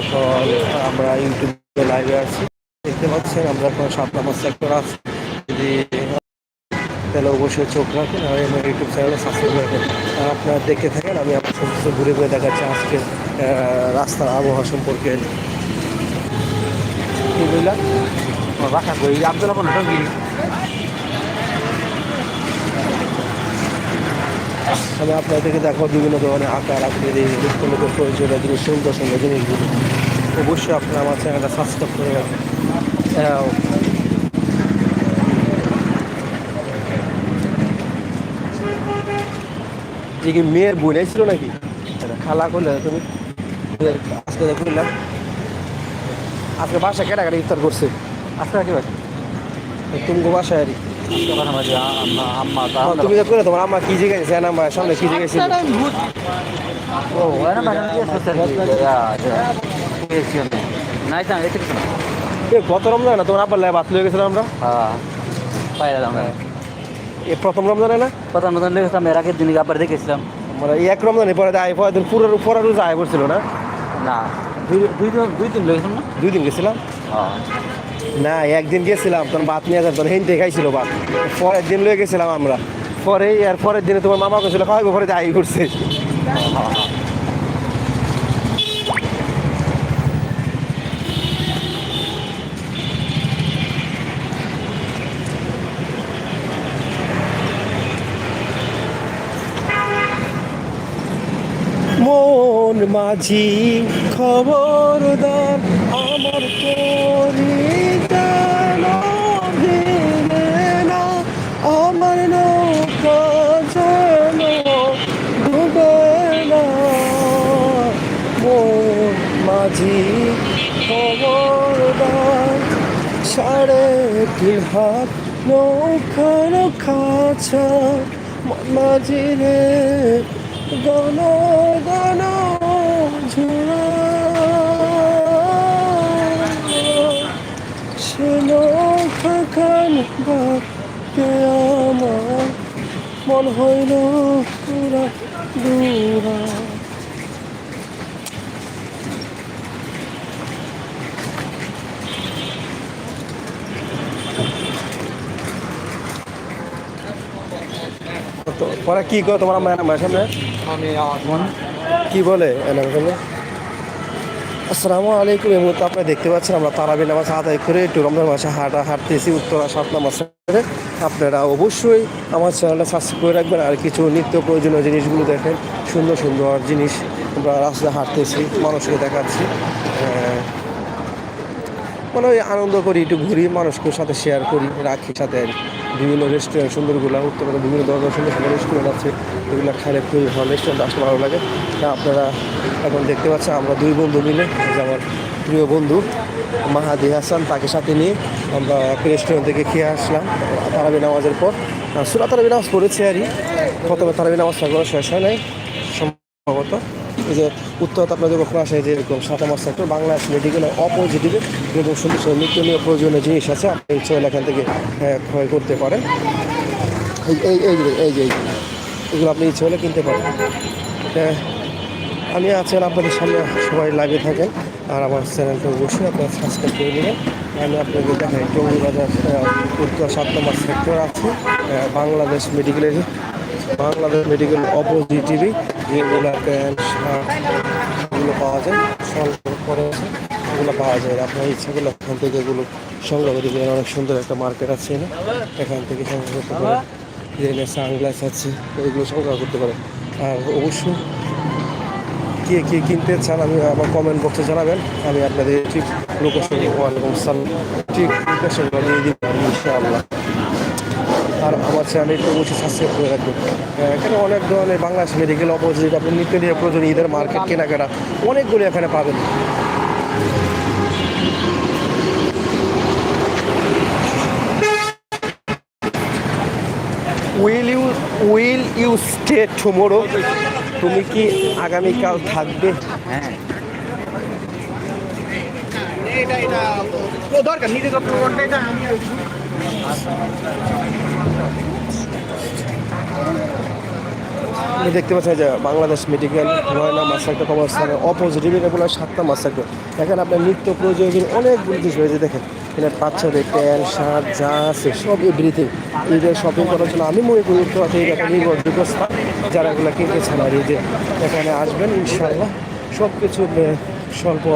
এখন আমরা ইউটিউবে লাইভে আছি। দেখতে পাচ্ছেন, আমরা এখন সাত নম্বর সেক্টর আছি। যদি, তাহলে অবশ্যই চোখ রাখুন আর আমার ইউটিউব চ্যানেলে সাবস্ক্রাইব রাখুন আর আপনারা দেখে থাকেন, আমি আপনার সমস্ত ঘুরে ঘুরে দেখাচ্ছি আজকে রাস্তার আবহাওয়া সম্পর্কে। কি বললাম কই? আব্দুল আমি আপনাদেরকে দেখো বিভিন্ন ধরনের আকার আকৃতি নিত্য নতুন প্রয়োজনীয় জিনিস সুন্দর সুন্দর জিনিসগুলো। অবশ্যই আপনারা আমার চ্যানেলটা সাবস্ক্রাইব করে রাখবেন। যে কি মেয়ের বোন ছিল নাকি? খালা করলে তুমি আজকে দেখলাম আজকে বাসা কেটাকাটা ইফতার করছে। আজকে কি বাসা তুমি বাসায় আর। আজকে মাঝে আম্মা তুমি তো করে সামনে কি জায়গায় ও নাই এ গত রমজান না তোমার আব্বার লাই বাত লয়ে গেছিলাম আমরা হ্যাঁ পাইলা আমরা এ প্রথম রমজানে না প্রথম নতুন লেগেছিলাম এর আগের দিন আবার দেখেছিলাম মানে এক রমজানে পরে আয় পরে দিন পুরো পুরো রোজা আয় পড়ছিল না না দুই দুই দিন দুই দিন লেগেছিলাম না দুই দিন গেছিলাম। হ্যাঁ। না, একদিন গেছিলাম তখন ভাত নিয়ে যেত হেনতে খাইছিল ভাত পরের দিন লয়ে গেছিলাম আমরা। পরে আর পরের দিনে তোমার মামা গেছিল খাওয়াইবো, পরে আই করছে মন মাঝি খবরদার আমার না, আমার নৌকা না। মাঝি খবরদার, সাড়ে তিন হাত নৌকার খাছা মাঝি রে গণ গণ ঝুড়া শোনো খান বাক্যে আমার মন হইল পুরা দূরা পরে কি কো তোমার মায়ের সামনে আমি কি বলে সামনে আসসালামু আলাইকুম, এই মুহূর্তে আপনারা দেখতে পাচ্ছেন আমরা তারাবি নামাজ আদায় করে একটু রমজান মাসে হাঁটা হাঁটতেছি উত্তরা সাত নামাজ। আপনারা অবশ্যই আমার চ্যানেলটা সাবস্ক্রাইব করে রাখবেন আর কিছু নিত্য প্রয়োজনীয় জিনিসগুলো দেখেন। সুন্দর সুন্দর জিনিস আমরা রাস্তায় হাঁটতেছি, মানুষকে দেখাচ্ছি। মানে আনন্দ করি, একটু ঘুরি, মানুষকে সাথে শেয়ার করি, রাখি সাথে বিভিন্ন রেস্টুরেন্ট সুন্দরগুলো উত্তরে বিভিন্ন ধরনের সুন্দর সুন্দর রেস্টুরেন্ট আছে, এগুলো খাইলে খুবই ভালো রেস্টুরেন্ট আসলে ভালো লাগে। তা আপনারা এখন দেখতে পাচ্ছেন, আমরা দুই বন্ধু মিলে আমার প্রিয় বন্ধু, মাহাদি হাসান, তাকে সাথে নিয়ে আমরা রেস্টুরেন্ট থেকে খেয়ে আসলাম, তারাবি নামাজের পর। সুরা তারাবি নামাজ পড়েছি আরই প্রথমে তারাবি নামাজ করা শেষ হয় নাই, সম্ভবত। এই যে উত্তর আপনাদের কখনো আসে যে এরকম সাত আমার সেক্টর বাংলাদেশ মেডিকেলের অপোজিটিভে এবং সুন্দর সুন্দর নিত্যনীয় প্রয়োজনীয় জিনিস আছে আপনি ইচ্ছে হলে এখান থেকে হ্যাঁ, ক্রয় করতে পারেন। এই এই এই যে এই যে এগুলো আপনি ইচ্ছে হলে কিনতে পারেন। হ্যাঁ, আমি আছেন আপনাদের সামনে সবাই লাইভে থাকেন আর আমার চ্যানেলটা অবশ্যই আপনারা সাবস্ক্রাইব করে নেবেন। আমি আপনাদের দেখাই টঙ্গি বাজার উত্তর সাত নম্বর সেক্টর আছে বাংলাদেশ মেডিকেলের বাংলাদেশ মেডিকেল অপোজিটিভই যেগুলো প্যান্ট, শার্ট, এগুলো পাওয়া যায়, সংগ্রহ করে এগুলো পাওয়া যায়। আপনার ইচ্ছাগুলো, এখান থেকে এগুলো সংগ্রহ করে পারেন অনেক সুন্দর একটা মার্কেট আছে না এখান থেকে সংগ্রহ করতে পারেন। যে সানগ্লাস আছে, এগুলো সংগ্রহ করতে পারেন। আর অবশ্যই কে কে কিনতে চান, আমি আমার কমেন্ট বক্সে জানাবেন। আমি আপনাদের ঠিক লোকেশন ওয়ালাইকুম সালাম ঠিক লোকেশনটা দিয়ে দিব ইনশাআল্লাহ। আর আমার চ্যানেলটা অবশ্যই সাবস্ক্রাইব করে রাখবেন। এখানে অনেক ধরনের বাংলাদেশ মেডিকেল অপোজিট আপনি নিত্য নিয়ে প্রয়োজন ঈদের মার্কেট কেনাকাটা অনেকগুলো এখানে পাবেন। Will you will you stay tomorrow তুমি কি আগামীকাল থাকবে? হ্যাঁ। দরকার নিজে যত্ন করতে আমি দেখতে পাচ্ছেন যে বাংলাদেশ মেডিকেল নয়না মাসাক্টর কবরস্থানের অপোজিট রেগুলার সাতটা মাসাক্টর এখানে আপনার নিত্য প্রয়োজনীয় অনেকগুলো জিনিস রয়েছে, দেখেন, এখানে বাচ্চাদের প্যান্ট, শার্ট, যা আছে, সব এভরিথিং ঈদের শপিং করার জন্য আমি মনে করি উত্তর থেকে একটা নির্ভরযোগ্য স্থান, যারা এগুলো কিনতে চান আর এই যে এখানে আসবেন ইনশাল্লাহ সব কিছু স্বল্প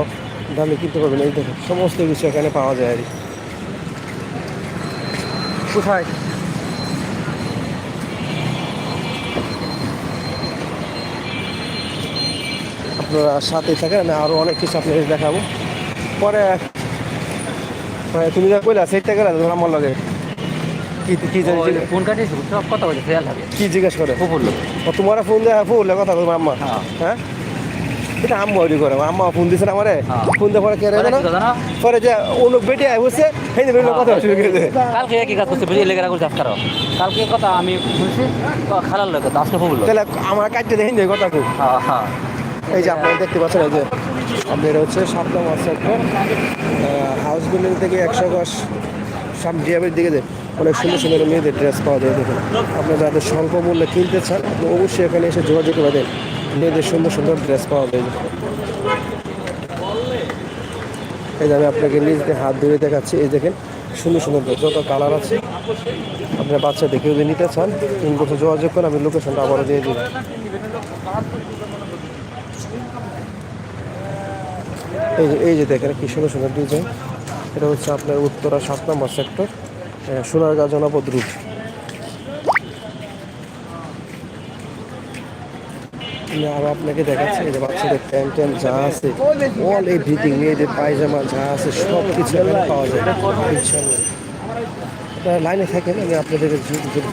দামে কিনতে পারবেন। এই দেখেন, সমস্ত কিছু এখানে পাওয়া যায় আর। কোথায়? আপনারা সাথে থাকেন আমি আরও অনেক কিছু আপনাদের দেখাবো। পরে তুমি যা কইলা সেইটা গেলে তোমার আমার লগে। কি কি জানি ফোন কাটিয়েছি? সব কথা বলছে খেয়াল থাকে কি জিজ্ঞেস করে? বলল। ও তোমার ফোন দেয় ফোন কথা আম্মা। হ্যাঁ। হ্যাঁ? এটা আম্মা করে আম্মা ফোন দিছে না আমারে? হ্যাঁ। ফোন পরে কে রে পরে যে অন্য বেটে কথা শুরু করে কালকে একই কাজ করছে বুঝি লেগে রাখুন কারও কালকে কথা আমি শুনছি ও খালার লোক আজকে খুব তাহলে আমার কাটতে দেখেন যে কথা হ্যাঁ হ্যাঁ। এই যে আপনারা দেখতে পাচ্ছেন, এই যে আপনার হচ্ছে সাতটা মাস সেক্টর হাউস বিল্ডিং থেকে একশো গজ সাম ডিয়াবের দিকে যে অনেক সুন্দর সুন্দর মেয়েদের ড্রেস পাওয়া যায় দেখুন। আপনারা যাদের স্বল্প মূল্যে কিনতে চান, আপনি অবশ্যই এখানে এসে যোগাযোগ করে দেন মেয়েদের সুন্দর সুন্দর ড্রেস পাওয়া যায় এই যে আমি আপনাকে নিজ হাত ধরে দেখাচ্ছি, এই দেখেন, সুন্দর সুন্দর যত কালার আছে, আপনার বাচ্চা দেখে যদি নিতে চান, তিন বছর যোগাযোগ করেন আমি লোকেশনটা আবারও দিয়ে দিই। এই যে এই যে দেখেন, কি সুন্দর সুন্দর ডিজাইন এটা হচ্ছে আপনার উত্তরা সাত নম্বর সেক্টর সোনারগাঁ জনপদ রুট আমি আরও আপনাকে দেখাচ্ছি, এই যে বাচ্চাদের প্যান্ট ট্যান্ট যা আছে অল এভরিথিং মেয়েদের পায়জামা যা আছে সব কিছু এখানে পাওয়া যায়। ইনশাল্লাহ লাইনে থাকেন, আমি আপনাদের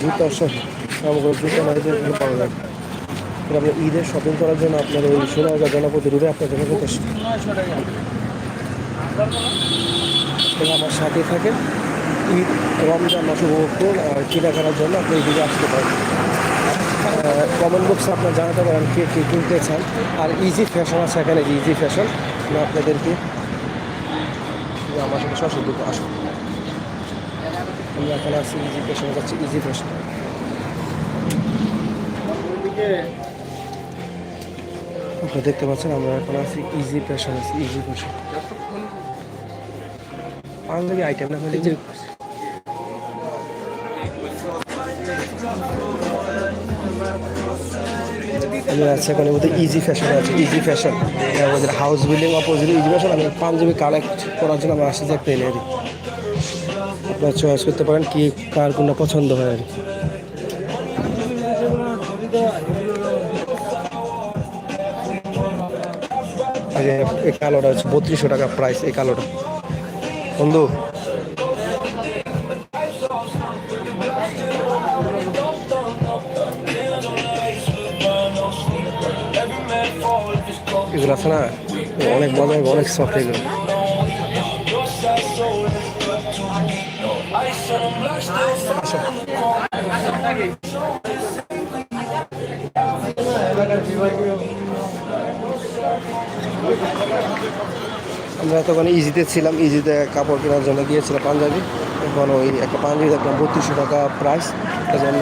জুতো সহ জুতো মাইদের পাওয়া যায় আপনার ঈদের শপিং করার জন্য আপনার ওই সোনারগাঁ জনপতি রুটে আপনার জন্য আমার সাথে থাকে ঈদ, রমজান মাস উপভোগ করুন আর কেনাকাটার জন্য আপনি এদিকে আসতে পারেন। কমেন্ট বক্সে আপনার জানাতে পারেন কে কে কিনতে চান। আর ইজি ফ্যাশন আছে এখানে ইজি ফ্যাশন আমি আপনাদেরকে আমার সাথে সরাসরি আসুন আমি এখানে আছি ইজি ফ্যাশন যাচ্ছি ইজি ফ্যাশন আপনি দেখতে পাচ্ছেন, আমরা এখন আছি ইজি ফ্যাশন আছি ইজি ফ্যাশন পাঞ্জাবি আইটেম না, খালি আমি আছি এখন ইজি ফ্যাশন আছে ইজি ফ্যাশন আমাদের house building opposite Easy Fashion আমি পাঞ্জাবি কালেক্ট করার জন্য আমার আসছে যে এনে আপনারা চয়েস করতে পারেন কি কার কোনটা পছন্দ হয় আর কি। এই কালোটা হচ্ছে বত্রিশশো টাকা প্রাইস এই কালোটা। বন্ধু। এগুলো আছে না? অনেক মজা অনেক সফট এগুলো। আমরা তখন ইজিতে ছিলাম ইজিতে কাপড় কেনার জন্য গিয়েছিলাম পাঞ্জাবি। এখন ওই একটা পাঞ্জাবি দেখলাম বত্রিশশো টাকা প্রাইস জন্য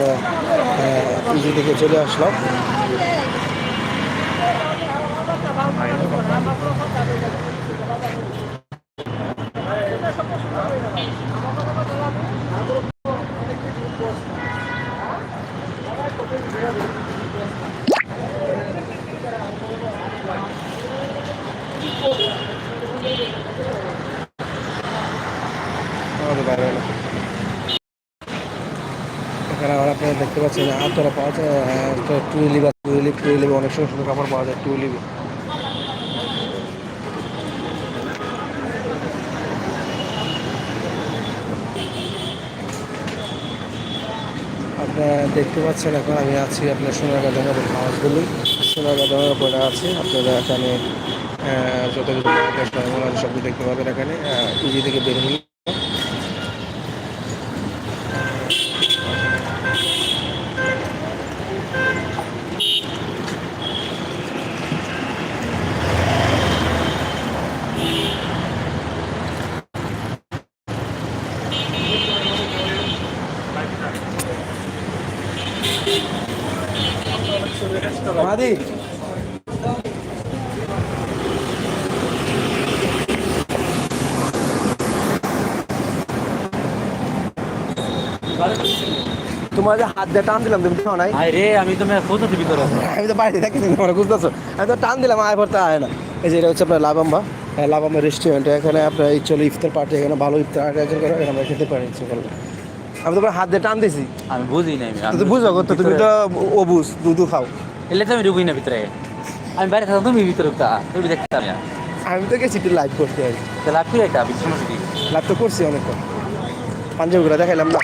ইজি থেকে চলে আসলাম। Thank বাইরে এখানে আবার আপনারা দেখতে পাচ্ছেন পাওয়া যায় টুইলি বা টুইলি টুইলি অনেক সুন্দর সুন্দর কাপড় পাওয়া যায়, টুইলি। আপনারা দেখতে পাচ্ছেন, এখন আমি আছি আপনার সোনারগাঁ জনপদ হাউস বিল্ডিং সোনারগাঁ জনপদে আছি, আপনারা এখানে যত কিছু সবগুলো সব দেখতে পাবেন এখানে। ইজি থেকে বের তোমার যে হাত দিয়ে টান দিলাম তুমি নাই? আরে আমি তো থেকে ভিতরে আমি তো বাইরে থাকি তুমি আমার বুঝতেছো আমি তো টান দিলাম আয় পড়তে আয় না। এই যে এটা হচ্ছে আপনার লাবাম্বা। হ্যাঁ, লাবাম্বা রেস্টুরেন্ট এখানে আপনার এই চলে ইফতার পার্টি এখানে ভালো ইফতার আয়োজন করে আমরা খেতে পারি ইচ্ছে করলে আমি তোমার হাত দিয়ে টান দিছি। আমি বুঝি নাই আমি বুঝো তো তুমি তো ও বুঝ দুধু খাও। এলে তো আমি ঢুকুই না ভিতরে। আমি বাইরে থাকতাম তুমি ভিতরে ঢুকতা তুমি দেখতাম না। আমি তো গেছি একটু লাইভ করতে। আর তাহলে আপনি একটা কি? লাইভ তো করছি অনেকটা পাঞ্জাবিগুলো দেখাইলাম না।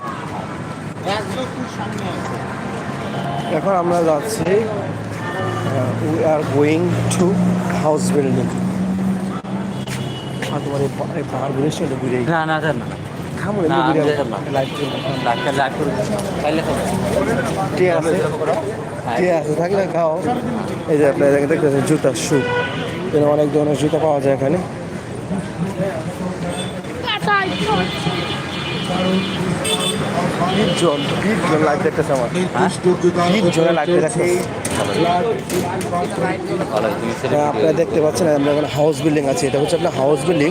এখন আমরা যাচ্ছি we are going to house building আর তোমার এই পাহাড় ঘুরে না। না না থাকলে খাও। এই যে আপনার এখানে দেখতেছেন জুতা শু। অনেক ধরনের জুতা পাওয়া যায় এখানে। বিশ জন লাইভ দেখতেছে আমার? বিশ জনের লাইভ আপনারা দেখতে পাচ্ছেন, আমরা এখানে হাউস বিল্ডিং আছে। এটা হচ্ছে আপনার হাউস বিল্ডিং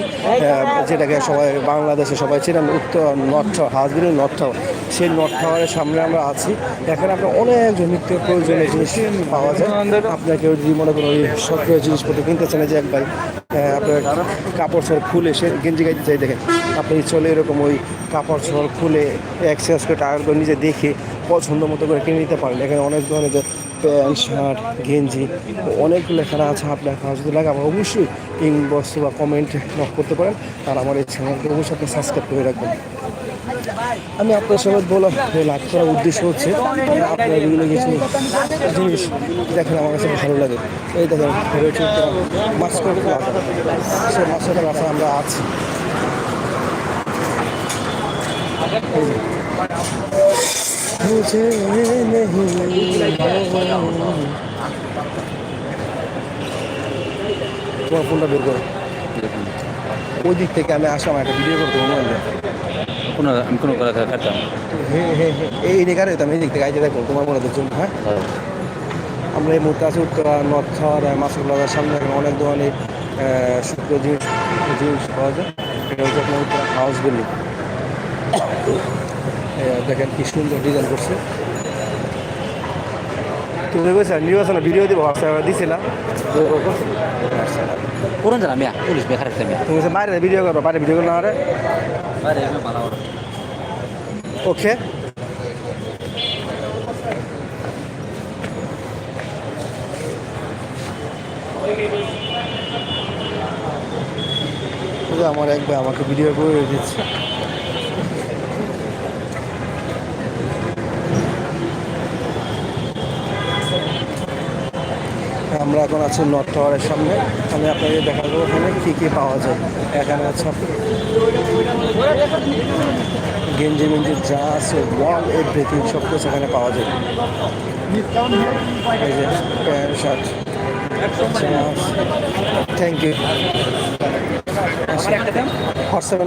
যেটাকে সবাই বাংলাদেশে সবাই চেনেন উত্তর নর্থ হাউস বিল্ডিং নর্থ সেই নর্থ টাওয়ারের সামনে আমরা আছি। এখানে আপনার অনেক নিত্য প্রয়োজনীয় জিনিস পাওয়া যায়। আপনার কেউ যদি মনে করেন ওই সক্রিয় জিনিসপত্র কিনতে চান যে একবার আপনার কাপড় চোর খুলে সে গেঞ্জি গাইতে চাই, দেখেন। আপনি চলে এরকম ওই কাপড় চোর খুলে এক্সচেঞ্জ করে টাকা করে নিজে দেখে পছন্দ মতো করে কিনে নিতে পারেন। এখানে অনেক ধরনের প্যান্ট, শার্ট, গেঞ্জি, অনেকগুলো এখানে আছে আপনার কাজ যদি লাগে আমার অবশ্যই ইনবক্স বা কমেন্ট নক করতে পারেন আর আমার এই চ্যানেলকে অবশ্যই আপনি সাবস্ক্রাইব করে রাখবেন। আমি আপনার সঙ্গে বলা লাভ করার উদ্দেশ্য হচ্ছে আপনার বিভিন্ন কিছু জিনিস দেখেন আমার কাছে ভালো লাগে। এই দেখেন রয়েছে মাস্কট প্লাজা সেই আমরা আছি। नहीं তোমার ফোনটা বের করো। ওই দিক থেকে আমি আসলাম একটা ভিডিও করতে মোবাইল কোনো আমি কোনো কথা কাটতাম হ্যাঁ হ্যাঁ হ্যাঁ এই রেখারে তো আমি এই দিক থেকে আইতে দেখো তোমার মনে দেখছ হ্যাঁ? আমরা এই মুহূর্তে আছি উত্তরা নর্থ খাওয়ার মাসুলার সামনে অনেক ধরনের শুক্র জিনিস জিনিস পাওয়া যায়। এটা হচ্ছে আপনার উত্তরা হাউস বিল্ডিং দেখেন কি সুন্দর ডিজাইন করছে। তুমি বুঝছ নির্বাচনে ভিডিও দিব হোয়াটসঅ্যাপে দিছিলাম। কোন জানা মিয়া? পুলিশ বেকার একটা মিয়া? তুমি বলছো বাইরে ভিডিও করব বাইরে ভিডিও করলে আরে? আরে ওকে আমার এক ভাই আমাকে ভিডিও করে দিচ্ছে। আমরা এখন আছি নর্থ টাওয়ারের সামনে। আমি আপনাদের দেখাবো ওখানে কী কী পাওয়া যায়। এখানে আছে গেঞ্জি মেঞ্জি যা আছে ওয়াল এভরিথিং সব কিছু এখানে পাওয়া যায়। এই যে প্যান্ট শার্ট থ্যাংক ইউ হোয়াটসঅ্যাপে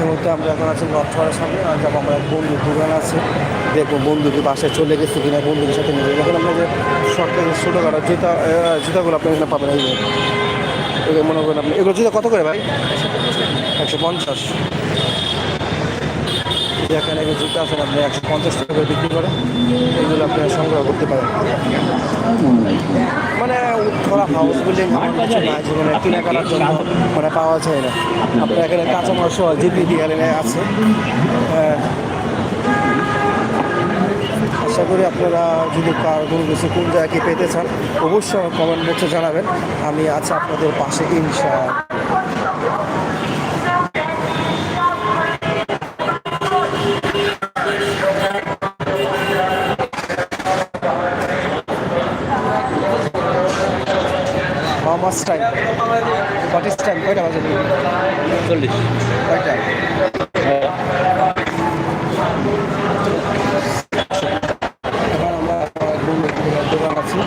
এই মুহূর্তে আমরা এখন আছি টাওয়ারের সামনে আর যাব, আমার এক বন্ধু দোকান আছে। দেখব বন্ধুকে বাসায় চলে গেছে কিনা, বন্ধুদের সাথে মিলে। এখন আমরা যে শর্টের ছোটোখাটো জুতা জুতাগুলো আপনি এখানে পাবেন এই মনে করেন আপনি। এগুলো জুতা কত করে ভাই? একশো পঞ্চাশ। যেখানে এগুলো জুতা আছেন আপনি একশো পঞ্চাশ টাকা করে বিক্রি করেন এগুলো আপনি সংগ্রহ করতে পারেন মানে উত্তরা হাউস না জীবনে কেনাকাটার জন্য মানে পাওয়া যায় না। আপনার এখানে কাঁচামাল সহ জিপি ডিয়ালে আছে। আহ, আশা করি আপনারা যদি কার কোনো কিছু কোন জায়গায় পেতে চান অবশ্যই কমেন্ট বক্সে জানাবেন। আমি আছি আপনাদের পাশে ইনশা Time? What is time? কয়টা বাজে চল্লিশ কয়টা এখন আমরা বন্ধুদের দোকান আছি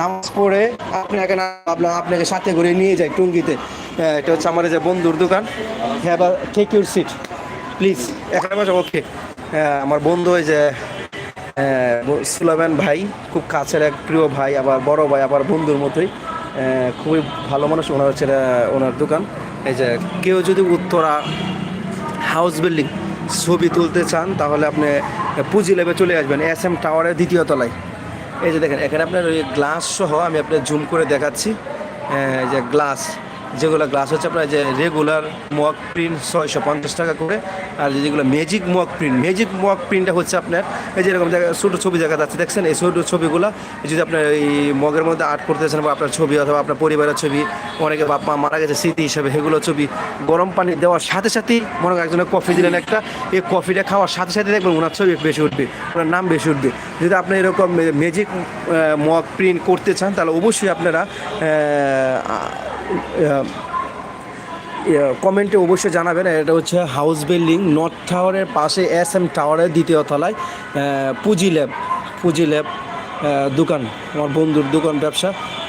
নামাজ পড়ে আপনি এখানে আপনার আপনাকে সাথে করে নিয়ে যাই টুঙ্গিতে। এটা হচ্ছে আমার যে বন্ধুর দোকান। হ্যাঁ বা টেক ইউর সিট প্লিজ এখানে বসে ওকে আমার বন্ধু ওই যে আহ, সুলাইমান ভাই খুব কাছের এক প্রিয় ভাই আবার বড় ভাই আবার বন্ধুর মতোই। খুবই ভালো মানুষ ওনার হচ্ছে ওনার দোকান। এই যে কেউ যদি উত্তরা হাউস বিল্ডিং ছবি তুলতে চান তাহলে আপনি পুঁজি লেবে চলে আসবেন এস এম টাওয়ারের দ্বিতীয় তলায়। এই যে দেখেন, এখানে আপনার ওই গ্লাস সহ আমি আপনার জুম করে দেখাচ্ছি। এই যে গ্লাস যেগুলো গ্লাস হচ্ছে আপনার যে রেগুলার মক প্রিন্ট ছয়শো পঞ্চাশ টাকা করে, আর যেগুলো magic mock print magic mock প্রিন্টটা হচ্ছে আপনার এই যেরকম জায়গায় ছোটো ছবি দেখা যাচ্ছে, দেখছেন? এই ছোটো ছবিগুলো যদি আপনার এই মগের মধ্যে আর্ট করতেছেন বা আপনার ছবি অথবা আপনার পরিবারের ছবি, অনেকে বাপ মা মারা গেছে স্মৃতি হিসেবে, সেগুলো ছবি গরম পানি দেওয়ার সাথে সাথেই মনে করেন একজনের কফি দিলেন একটা, এই কফিটা খাওয়ার সাথে সাথে দেখবেন ওনার ছবি বেশি উঠবে, ওনার নাম বেশি উঠবে। যদি আপনি এরকম ম্যাজিক মক প্রিন্ট করতে চান, তাহলে অবশ্যই আপনারা কমেন্টে অবশ্যই জানাবেন, এটা হচ্ছে হাউস বিল্ডিং, নর্থ টাওয়ারের পাশে এস এম টাওয়ারের দ্বিতীয় তলায় পুঁজি ল্যাব পুঁজি ল্যাব দোকান, আমার বন্ধুর দোকান ব্যবসা,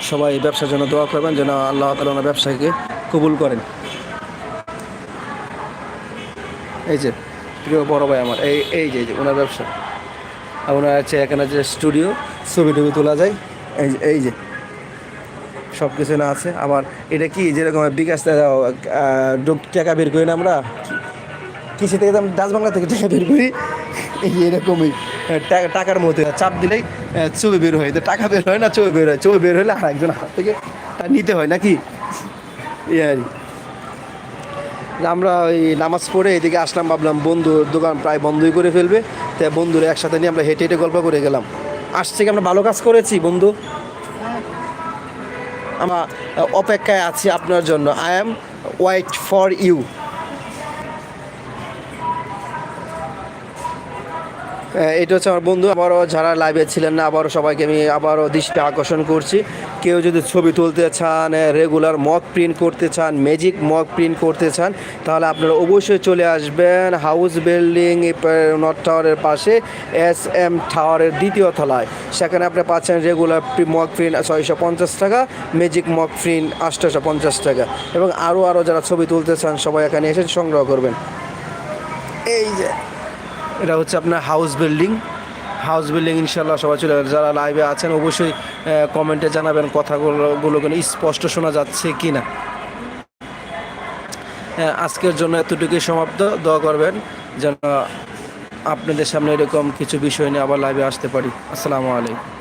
সবাই ব্যবসার জন্য দোয়া করবেন যেন আল্লাহ তালা ওনার ব্যবসাকে কবুল করেন। এই যে, প্রিয় বড় ভাই আমার, এই এই যে এই যে, ওনার ব্যবসা। আর ওনার আছে এখানে যে স্টুডিও, ছবি টবি তোলা যায়, এই যে এই যে। সব কিছু না আছে। আবার এটা কি যেরকম বিকাশ টাকা বের করি না আমরা? কিসে থেকে ডাচ বাংলা থেকে টাকা বের করি। এরকমই টাকা- টাকার মধ্যে চাপ দিলেই আহ, বের হয়। তো টাকা বের হয় না ছবি বের হয়। ছবি বের হলে আর একজন হাত থেকে তা নিতে হয় নাকি? এই আর আমরা ওই নামাজ পড়ে এদিকে আসলাম ভাবলাম বন্ধুর দোকান প্রায় বন্ধই করে ফেলবে। তাই বন্ধুরা একসাথে নিয়ে আমরা হেঁটে হেঁটে গল্প করে গেলাম। আসছে কি আমরা ভালো কাজ করেছি বন্ধু? অপেক্ষায় আছি আপনার জন্য। I am wait for you এটা হচ্ছে আমার বন্ধু। আবারও যারা লাইভে ছিলেন না, আবারও সবাইকে আমি আবারও দৃষ্টি আকর্ষণ করছি। কেউ যদি ছবি তুলতে চান রেগুলার মক প্রিন্ট করতে চান ম্যাজিক মক প্রিন্ট করতে চান, তাহলে আপনারা অবশ্যই চলে আসবেন হাউস বিল্ডিং নর্থ টাওয়ারের পাশে এস এম টাওয়ারের দ্বিতীয় তলায়। সেখানে আপনি পাচ্ছেন রেগুলার মক প্রিন্ট ছয়শো পঞ্চাশ টাকা ম্যাজিক মক প্রিন্ট আটশোশো পঞ্চাশ টাকা। এবং আরও আরও যারা ছবি তুলতে চান, সবাই এখানে এসে সংগ্রহ করবেন। এই যে এটা হচ্ছে আপনার হাউস বিল্ডিং হাউস বিল্ডিং ইনশাল্লাহ সবাই চলে যারা লাইভে আছেন, অবশ্যই কমেন্টে জানাবেন কথাগুলো গুলো কোনো স্পষ্ট শোনা যাচ্ছে কি না আজকের জন্য এতটুকুই সমাপ্ত। দোয়া করবেন যেন আপনাদের সামনে এরকম কিছু বিষয় নিয়ে আবার লাইভে আসতে পারি। আসসালামু আলাইকুম।